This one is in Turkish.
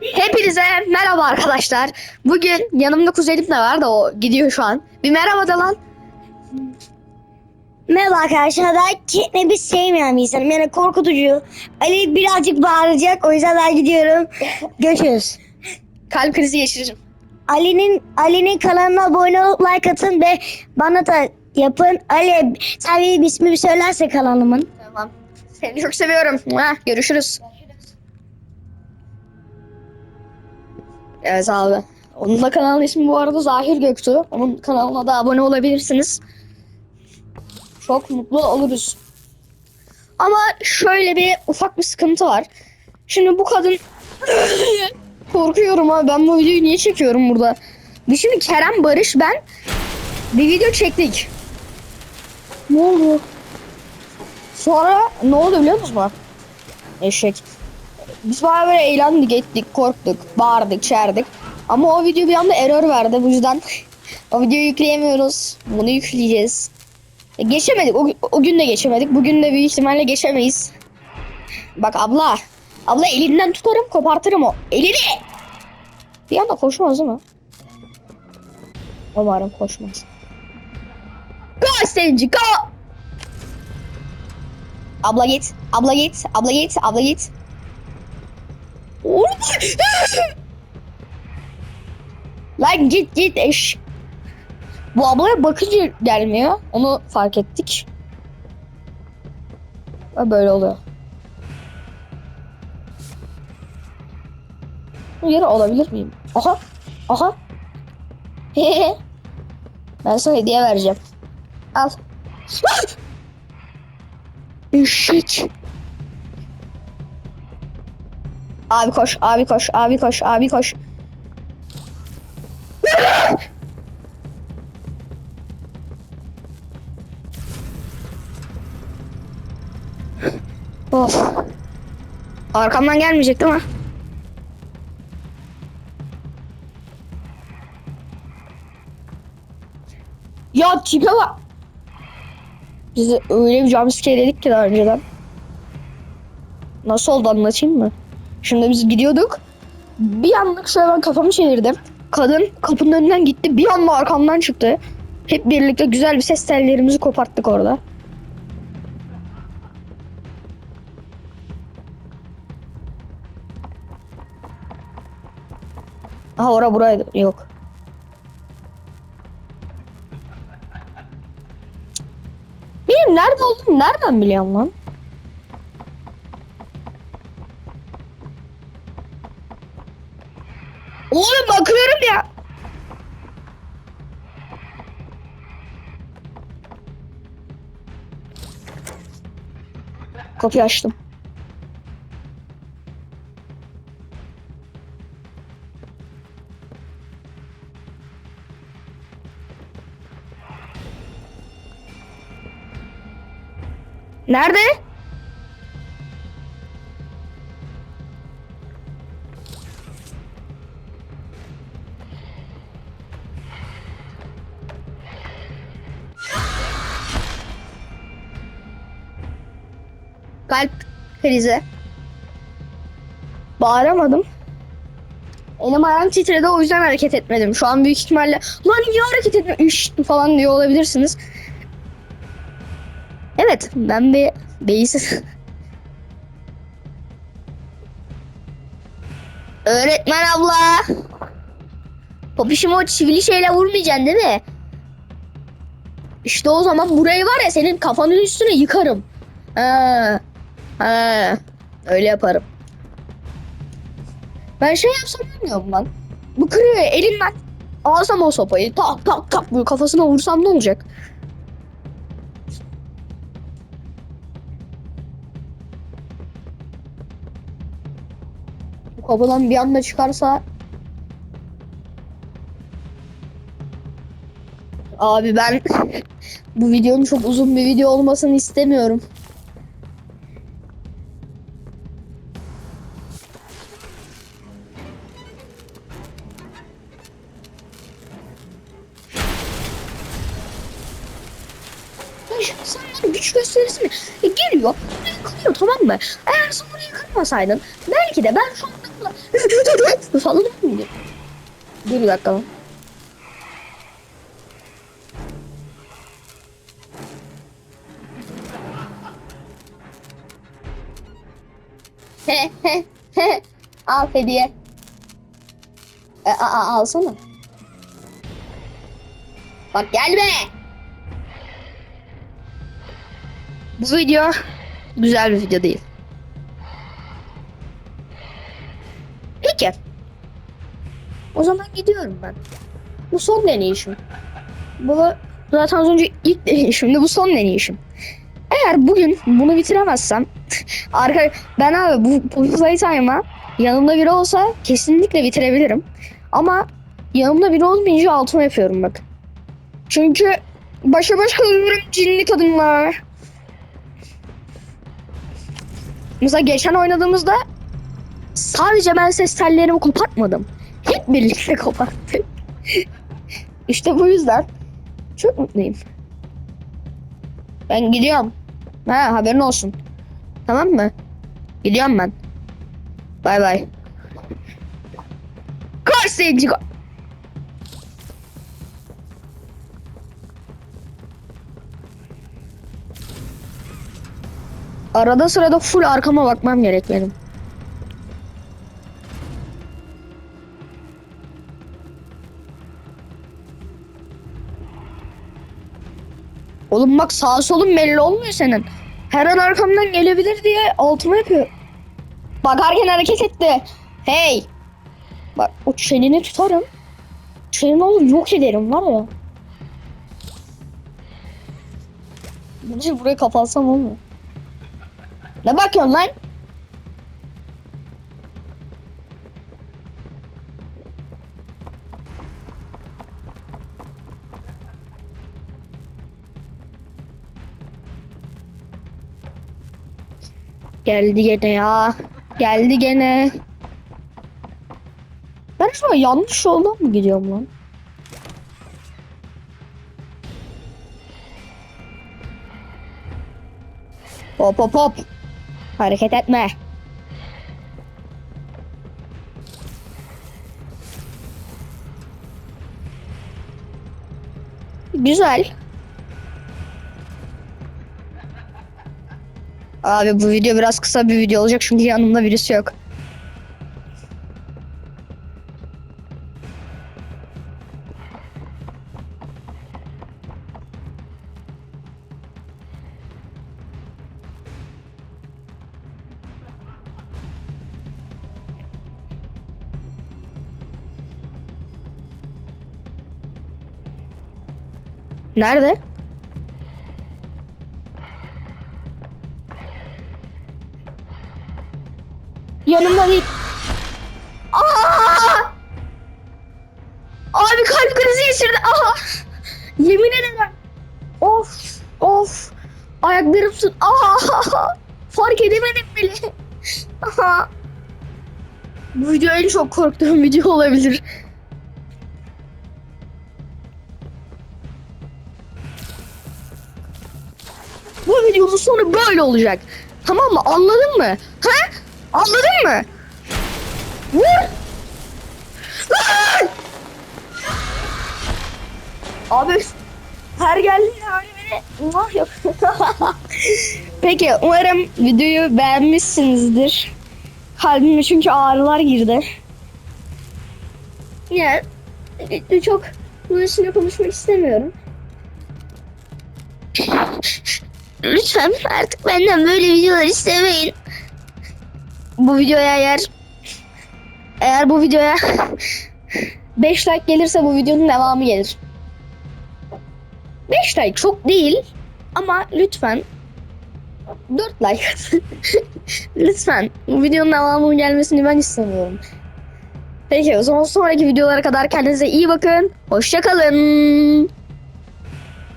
Hepinize merhaba arkadaşlar. Bugün yanımda kuzenim de var da o gidiyor şu an. Bir merhaba da lan. Merhaba arkadaşlar. Ben Catnap'i sevmeyen bir insanım. Yani korkutucu. Ali birazcık bağıracak. O yüzden ben gidiyorum. Görüşürüz. Kalp krizi geçiririm. Ali'nin Ali'nin kanalına abone olup like atın ve bana da yapın. Ali sen benim ismimi söylerse kanalımın. Tamam. Seni çok seviyorum. Ha, görüşürüz. Evet abi. Onun da kanalın ismi bu arada Zahir Göktuğ. Onun kanalına da abone olabilirsiniz. Çok mutlu oluruz. Ama şöyle bir ufak bir sıkıntı var. Şimdi bu kadın korkuyorum abi ben bu videoyu niye çekiyorum burada? Biz şimdi Kerem Barış ben bir video çektik. Ne oldu? Sonra ne oldu biliyor musun? Eşek. Biz bayağı böyle eğlendik, ettik, korktuk, bağırdık, çağırdık. Ama o video bir anda error verdi. Bu yüzden o videoyu yükleyemiyoruz. Bunu yükleyeceğiz. E, geçemedik. O, o gün de geçemedik. Bugün de büyük ihtimalle geçemeyiz. Bak abla. Abla elinden tutarım kopartırım o. Elini. Bir anda koşmaz değil mi? Umarım koşmaz. Go Stenci go! Abla git. Abla git. Abla git. Abla git. Oğlum. Lan git git eş. Bu ablaya bakıcı gelmiyor. Onu fark ettik. Ve böyle oluyor. Bu yere olabilir miyim? Aha. Aha. ben sana hediye vereceğim. Al. Eşek. Abi koş, abi koş, abi koş, abi koş. of. Arkamdan gelmeyecek değil mi? Ya tipe bak. Biz öyle bir jumpscare dedik ki daha önceden. Nasıl oldu anlatayım mı? Şimdi biz gidiyorduk. Bir anlık şöyle ben kafamı çevirdim. Kadın kapının önünden gitti. Bir anda arkamdan çıktı. Hep birlikte güzel bir ses tellerimizi koparttık orada. Aha ora buraydı. Yok. Benim nerede olduğumu nereden biliyorum lan? Oğlum bakıyorum ya. Kapıyı açtım. Nerede? Kalp krizi. Bağıramadım. Elim ayağım titredi o yüzden hareket etmedim. Şu an büyük ihtimalle lan niye hareket etme Üş, falan diyor olabilirsiniz. Evet ben bir beyiz. Öğretmen abla. Popişim o çivili şeyle vurmayacaksın değil mi? İşte o zaman burayı var ya senin kafanın üstüne yıkarım. Ha, ha, öyle yaparım. Ben şey yapsam bilmiyorum lan. Bu kırıyor elimden. Alsam o sopayı tak tak tak böyle kafasına vursam ne olacak? Bu kapıdan bir anda çıkarsa Abi ben bu videonun çok uzun bir video olmasını istemiyorum. Ya şu insanlar güç gösterisini e, geliyor, buraya kırıyor tamam mı? Eğer sen burayı kırmasaydın belki de ben şu anda Falan mıydı? Dur bir dakika lan. He he he. Al hediye. E, a, a, alsana. Bak gelme. Bu video güzel bir video değil. Peki. O zaman gidiyorum ben. Bu son deneyişim. Bu zaten az önce ilk deneyişimdi. Bu son deneyişim. Eğer bugün bunu bitiremezsem arka ben abi bu, bu playtime'a yanımda biri olsa kesinlikle bitirebilirim. Ama yanımda biri olmayınca altıma yapıyorum bak. Çünkü başa baş kalıyorum cinli kadınla. Mesela geçen oynadığımızda sadece ben ses tellerimi kopartmadım. Hep birlikte koparttık. işte bu yüzden çok mutluyum. Ben gidiyorum. Ha haberin olsun. Tamam mı? Gidiyorum ben. Bay bay. Karsayıcı. Arada sırada full arkama bakmam gerek benim. Oğlum bak sağ solun belli olmuyor senin. Her an arkamdan gelebilir diye altıma yapıyor. Bakarken hareket etti. Hey. Bak o çeneni tutarım. Çeneni olur yok ederim var ya. Bence burayı kapatsam olmuyor. Ne bakıyorsun lan? Geldi gene ya. Geldi gene. Ben şu an yanlış yoldan mı gidiyorum lan? Hop hop hop. Hareket etme. Güzel. Abi bu video biraz kısa bir video olacak çünkü yanımda birisi yok. Nerede? Yanımda değil. Aa! Abi kalp krizi geçirdi. Aha! Yemin ederim. Of of. Ayaklarım tut. Aha! Fark edemedim bile. Aha! Bu video en çok korktuğum video olabilir. Bu videonun sonu böyle olacak. Tamam mı? Anladın mı? Ha? Anladın mı? Vur! Abi her geldiğinde hani beni nah yap. Peki umarım videoyu beğenmişsinizdir. Kalbime çünkü ağrılar girdi. Ya çok bunun üstüne konuşmak istemiyorum. Lütfen artık benden böyle videolar istemeyin. Bu videoya eğer eğer bu videoya 5 like gelirse bu videonun devamı gelir. 5 like çok değil ama lütfen 4 like lütfen bu videonun devamının gelmesini ben istemiyorum. Peki o zaman sonraki videolara kadar kendinize iyi bakın. Hoşçakalın.